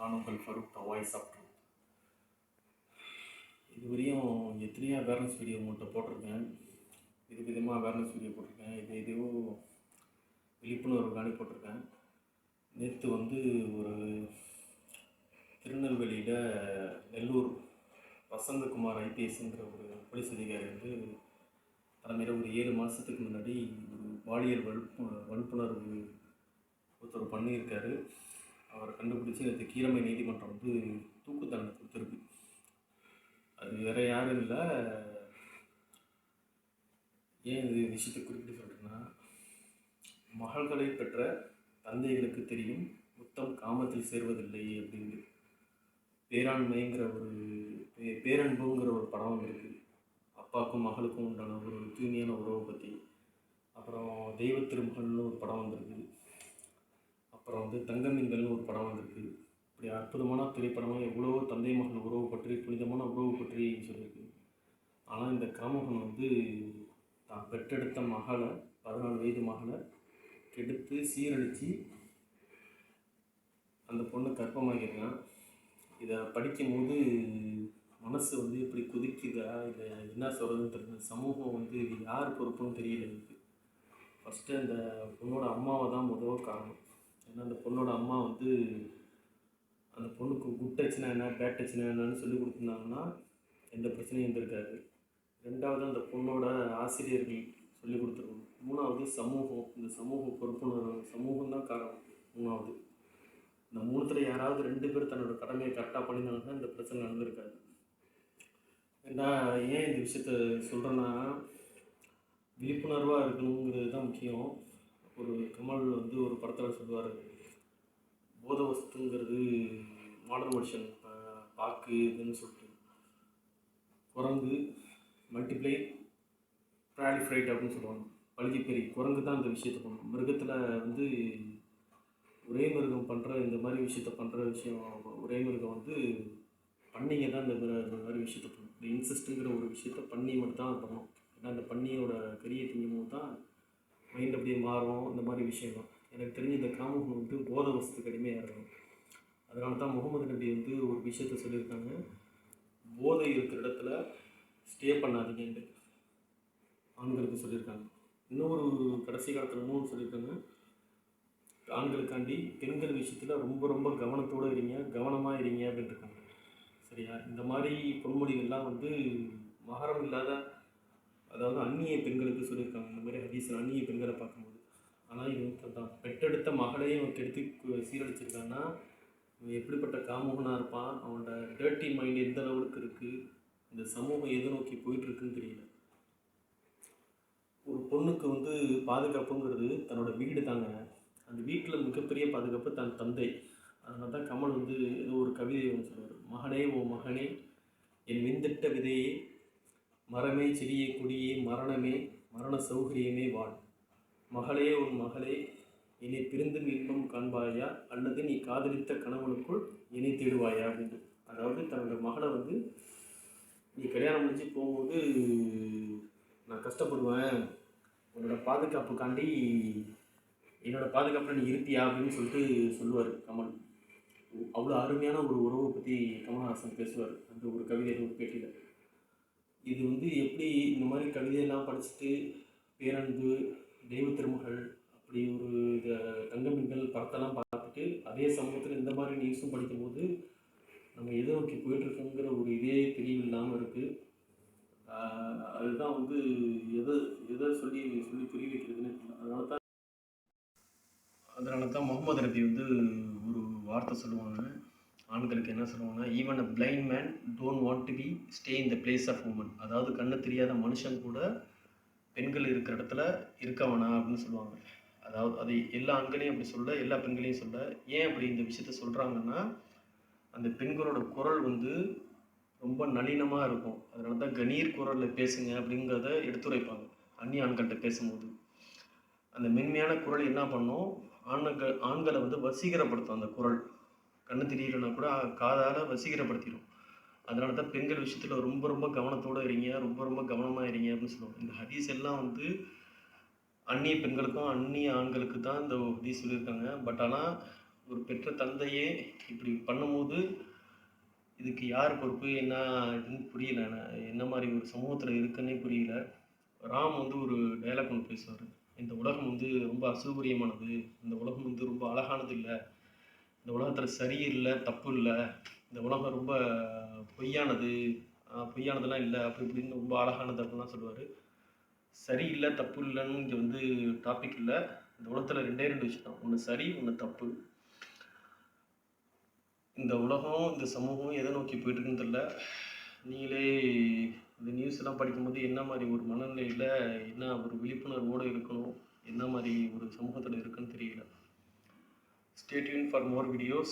நான் உங்கள் Farooq the voice of truth இதுவரையும் எத்தனையோ அவேர்னஸ் வீடியோ உங்கள்கிட்ட போட்டிருக்கேன். வித விதமாக அவேர்னஸ் வீடியோ போட்டிருக்கேன். இது விழிப்புணர்வு விழிப்புணர்வுக்கானே போட்டிருக்கேன். நேற்று வந்து ஒரு திருநெல்வேலியில் நெல்லூர் வசந்தகுமார் ஐபிஎஸ்ங்கிற ஒரு போலீஸ் அதிகாரி வந்து தலைமையில் ஒரு ஏழு மாதத்துக்கு முன்னாடி ஒரு பாலியல் வன்பு வன்புணர்வு ஒருத்தர் பண்ணியிருக்காரு. அவரை கண்டுபிடிச்சி நேற்று கீழமை நீதிமன்றம் வந்து தூக்கு தண்டனை கொடுத்துருக்கு. அது வேற யாரும் இல்லை. ஏன் இது விஷயத்தை குறிப்பிட்டு சொல்கிறேன்னா மகள்களை பெற்ற தந்தைகளுக்கு தெரியும் முத்தம் காமத்தில் சேர்வதில்லை அப்படின்னு. பேராண்மைங்கிற ஒரு பே- பேரன்புங்கிற ஒரு படம் வந்திருக்கு அப்பாவுக்கும் மகளுக்கும் உண்டான ஒரு தூய்மையான உறவை பற்றி அப்புறம் தெய்வ திருமகள்னு ஒரு படம் வந்திருக்கு அப்புறம் வந்து தங்கமீன்கள்னு ஒரு படம் வந்திருக்கு. இப்படி அற்புதமான திரைப்படமாக எவ்வளவோ தந்தை மகன் உறவு பற்றி புனிதமான உறவு பற்றி சொல்லியிருக்கு. ஆனால் இந்த காமகன் வந்து தான் பெற்றெடுத்த மகளை பதினாலு வயது மகளை கெடுத்து சீரழித்து அந்த பொண்ணு கர்ப்பமாகிருக்கான் இதை படிக்கும்போது மனசு வந்து இப்படி குதிக்குதா இல்லை என்ன சொல்கிறதுன்னு தெரியல. சமூகம் வந்து இது யார் பொறுப்புன்னு தெரியல எனக்கு. ஃபஸ்ட்டு அந்த பொண்ணோட அம்மாவை தான் முதல் காரணம் ஏன்னா அந்த பொண்ணோட அம்மா வந்து அந்த பொண்ணுக்கு குட் டச்னா என்ன பேட் டச்னா என்னன்னு சொல்லி கொடுத்துருந்தாங்கன்னா எந்த பிரச்சனையும் இருந்திருக்காது. ரெண்டாவது அந்த பொண்ணோட ஆசிரியர்கள் சொல்லி கொடுத்துருக்கணும். மூணாவது சமூகம் இந்த சமூக பொறுப்புணர்வு சமூகம் தான் காரணம். மூணாவது. இந்த மூணுத்தில் யாராவது ரெண்டு பேர் தன்னோட கடமையை கரெக்டாக பண்ணியிருந்தாங்கன்னா இந்த பிரச்சனை நடந்திருக்காது. ஏன்னா ஏன் இந்த விஷயத்த சொல்கிறேன்னா விழிப்புணர்வாக இருக்கணுங்கிறது தான் முக்கியம். ஒரு கமல் வந்து ஒரு படத்தில் சொல்லுவார் போத வஸ்துங்கிறது மாடர்ன் மனுஷன் பாக்கு இதுன்னு சொல்லிட்டு. குரங்கு மல்டிப்ளை ப்ராலிஃப்ரைட் அப்படின்னு சொல்லுவாங்க. பழுகி பெரிய குரங்கு தான் இந்த விஷயத்தை பண்ணும். மிருகத்தில் வந்து ஒரே மிருகம் பண்ணுற இந்த மாதிரி விஷயத்த பண்ணுற விஷயம் ஒரே மிருகம் வந்து பண்ணிங்க தான் இந்த மாதிரி விஷயத்தை விஷயத்த பண்ணும். இந்த இன்சஸ்ட்டுங்கிற ஒரு விஷயத்த பண்ணி மட்டும் தான் பண்ணும். ஏன்னா அந்த பன்னியோட கரியை திங்கும் போது தான் மைண்ட் அப்படியே மாறும் இந்த மாதிரி விஷயம்லாம் எனக்கு தெரிஞ்ச இந்த காமகம் வந்து போத வசத்துக்கு கடுமையாக இருக்கும் அதனால தான் முகமது நபி வந்து ஒரு விஷயத்த சொல்லியிருக்காங்க. போதை இருக்கிற இடத்துல ஸ்டே பண்ணாதீங்கன்ட்டு ஆண்களுக்கு சொல்லியிருக்காங்க. இன்னொரு கடைசி காலத்தில் இன்னொன்று சொல்லியிருக்காங்க. ஆண்களுக்காண்டி பெண்கள் விஷயத்தில் ரொம்ப ரொம்ப கவனத்தோடு இருங்க கவனமாக இருங்க அப்படின்னு இருக்காங்க. சரியா? இந்த மாதிரி பொன்மொழிகள்லாம் வந்து மகரம் இல்லாத அதாவது அந்நிய பெண்களுக்கு சொல்லியிருக்காங்க. இந்த மாதிரி ஹதீஸில் அந்நிய பெண்களை பார்க்கும்போது. ஆனால் இது தான் பெற்றெடுத்த மகளையும் கெடுத்து சீரழிச்சிருக்கான்னா எப்படிப்பட்ட காமுகனாக இருப்பான்? அவனோட டேர்ட்டி மைண்ட் எந்த அளவுக்கு இருக்குது இந்த சமூகம் எதை நோக்கி போயிட்டுருக்குன்னு தெரியல. ஒரு பொண்ணுக்கு வந்து பாதுகாப்புங்கிறது தன்னோட வீடு தாங்க. அந்த வீட்டில் மிகப்பெரிய பாதுகாப்பு தன் தந்தை. அதனால தான் கமல் வந்து ஏதோ ஒரு கவிதை ஒன்று சொல்லுவார். மகனே ஓ மகனே என் விந்திட்ட விதையே மரமே செடியே கொடியே மரணமே மரண சௌகரியமே வாழ். மகளே உன் மகளே என்னை பிரிந்தும் இன்பம் காண்பாயா? அல்லது நீ காதலித்த கணவனுக்குள் என்னை தேடுவாயா? அப்படின்னு அதாவது தன்னோட மகளை வந்து நீ கல்யாணம் முடிஞ்சு போகும்போது நான் கஷ்டப்படுவேன். உன்னோட பாதுகாப்புக்காண்டி என்னோட பாதுகாப்பில் நீ இருப்பியா? அப்படின்னு சொல்லிட்டு சொல்லுவார் கமல். அவ்வளோ அருமையான ஒரு உறவை பற்றி கமல்ஹாசன் பேசுவார். அந்த ஒரு கவிதை ஒரு பேட்டியில் இது வந்து எப்படி இந்த மாதிரி கவிதையெல்லாம் படிச்சுட்டு பேரன்பு தெய்வ திருமகள் அப்படி ஒரு இதை தங்கமின்கள் படத்தெல்லாம் பார்த்துட்டு அதே சமூகத்தில் இந்த மாதிரி நியூஸும் படிக்கும்போது நம்ம எதை நோக்கி போயிட்டுருக்கோங்கிற ஒரு இதே தெளிவில்லாமல் இருக்குது அதுதான் வந்து எதை எதை சொல்லி சொல்லி புரிய வைக்கிறதுன்னு அதனால தான் அதனால தான் முகமது ரபி வந்து ஒரு வார்த்தை சொல்லுவாங்க. ஆண்களுக்கு என்ன சொல்லுவாங்கன்னா even a blind man don't want to be stay in the place of woman அதாவது கண்ணு தெரியாத மனுஷன் கூட பெண்கள் இருக்கிற இடத்துல இருக்க வேணாம் அப்படின்னு சொல்லுவாங்க. அதாவது அது எல்லா ஆண்களையும் அப்படி சொல்ல எல்லா பெண்களையும் சொல்ல. ஏன் அப்படி இந்த விஷயத்த சொல்கிறாங்கன்னா அந்த பெண்களோட குரல் வந்து ரொம்ப நளினமாக இருக்கும். அதனால தான் கணீர் குரலில் பேசுங்க அப்படிங்கிறத எடுத்துரைப்பாங்க. அந்நிய ஆண்கள்கிட்ட பேசும்போது. அந்த மென்மையான குரல் என்ன பண்ணும்? ஆண்கள் ஆண்களை வந்து வசீகரப்படுத்தும் அந்த குரல். கண்ணு தெரியலனா கூட காதால் வசீகரப்படுத்திடும் அதனால தான் பெண்கள் விஷயத்தில் ரொம்ப ரொம்ப கவனத்தோடு இருங்க ரொம்ப ரொம்ப கவனமாக இருங்க அப்படின்னு சொல்லுவாங்க இந்த ஹதீஸ் எல்லாம் வந்து அந்நிய பெண்களுக்கும் அந்நிய ஆண்களுக்கு தான் இந்த ஹதீஸ் சொல்லியிருக்காங்க. பட் ஆனால் ஒரு பெற்ற தந்தையே இப்படி பண்ணும்போது இதுக்கு யார் பொறுப்பு என்ன இதுன்னு புரியல. நான் என்ன மாதிரி ஒரு சமூகத்தில் இருக்குன்னே புரியல. ராம் வந்து ஒரு டைலாக் ஒன்று பேசுவார். இந்த உலகம் வந்து ரொம்ப அசௌகரியமானது. இந்த உலகம் வந்து ரொம்ப அழகானது இல்லை. இந்த உலகத்தில் சரி இல்லை தப்பு இல்லை இந்த உலகம் ரொம்ப பொய்யானது பொய்யானதெல்லாம் இல்லை அப்படி இப்படின்னு ரொம்ப அழகானது அப்படிலாம் சொல்லுவார். சரி இல்லை தப்பு இல்லைன்னு இங்கே வந்து டாபிக் இல்லை. இந்த உலகத்தில் ரெண்டே ரெண்டு விஷயம் தான். ஒன்று சரி ஒன்று தப்பு. இந்த உலகம் இந்த சமூகம் எதை நோக்கி போயிட்டுருக்குன்னு தெரில நீங்களே இந்த நியூஸ் எல்லாம் படிக்கும்போது என்ன மாதிரி ஒரு மனநிலையில் என்ன ஒரு விழிப்புணர்வோடு இருக்கணும் என்ன மாதிரி ஒரு சமூகத்தில் இருக்குன்னு தெரியல. stay tuned for more videos.